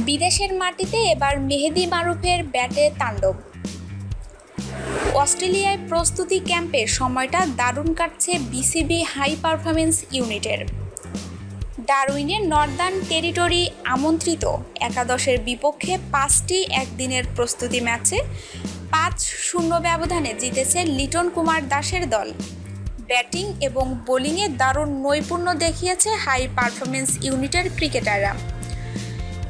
দেশের মাটিতে এবার মেহেদি মারুফের ব্যাটে তাণ্ডব। অস্ট্রেলিয়ায় প্রস্তুতি ক্যাম্পের সময়টা দারুণ কাটছে বিসিবি হাই পারফরমেন্স ইউনিটের। ডারউইনের নর্দার্ন টেরিটরি আমন্ত্রিত। একাদশের বিপক্ষে পাঁচটি একদিনের প্রস্তুতি ম্যাচে পাঁচ শূন্য ব্যবধানে জিতেছে লিটন কুমার দাসের দল। ব্যাটিং এবং বোলিংয়ে দারুণ নৈপুণ্য দেখিয়েছে হাই পারফরমেন্স ইউনিটের ক্রিকেটাররা।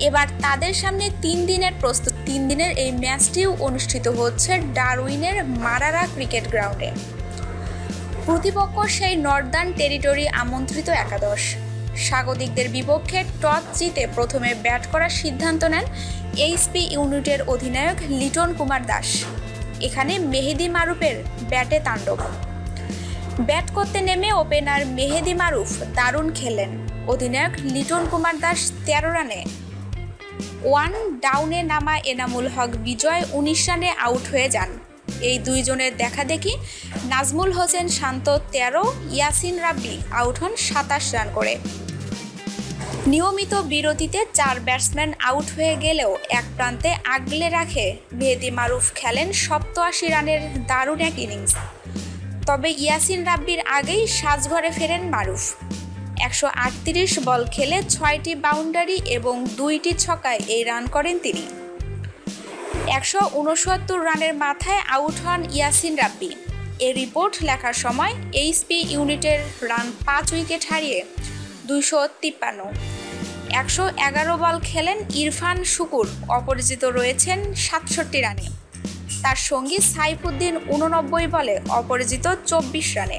এবার তাদের সামনে তিন দিনের প্রস্তুত, তিন দিনের এই ম্যাচটিও অনুষ্ঠিত হচ্ছে ডারউইনের মারারা ক্রিকেট গ্রাউন্ডে। প্রতিপক্ষ সেই নর্দার্ন টেরিটরি আমন্ত্রিত একাদশ। স্বাগতিকদের বিপক্ষে টস জিতে প্রথমে ব্যাট করার সিদ্ধান্ত নেন এইচপি ইউনিটের অধিনায়ক লিটন কুমার দাস। এখানে মেহেদি মারুফের ব্যাটে তাণ্ডব। ব্যাট করতে নেমে ওপেনার মেহেদি মারুফ দারুণ খেলেন অধিনায়ক লিটন কুমার দাস তেরো রানে ওয়ান ডাউনে নামা এনামুল হক বিজয় উনিশ রানে আউট হয়ে যান। এই দুইজনের দেখা দেখি নাজমুল হোসেন শান্ত তেরো, ইয়াসিন রাব্বি আউট হন সাতাশ রান করে। নিয়মিত বিরতিতে চার ব্যাটসম্যান আউট হয়ে গেলেও এক প্রান্তে আগলে রাখে মেহেদি মারুফ খেলেন সপ্তআশি রানের দারুণ এক ইনিংস। তবে ইয়াসিন রাব্বির আগেই সাজঘরে ফেরেন মারুফ। একশো আটত্রিশ বল খেলে ছয়টি বাউন্ডারি এবং দুইটি ছকায় এই রান করেন তিনি। একশো উনসত্তর রানের মাথায় আউট হন ইয়াসিন রাব্বি। এ রিপোর্ট লেখার সময় এইচপি ইউনিটের রান পাঁচ উইকেট হারিয়ে দুইশো তিপ্পান্ন। একশো এগারো বল খেলেন ইরফান শুকুর অপরিচিত রয়েছেন সাতষট্টি রানে। তার সঙ্গী সাইফুদ্দিন উননব্বই বলে অপরাজিত চব্বিশ রানে।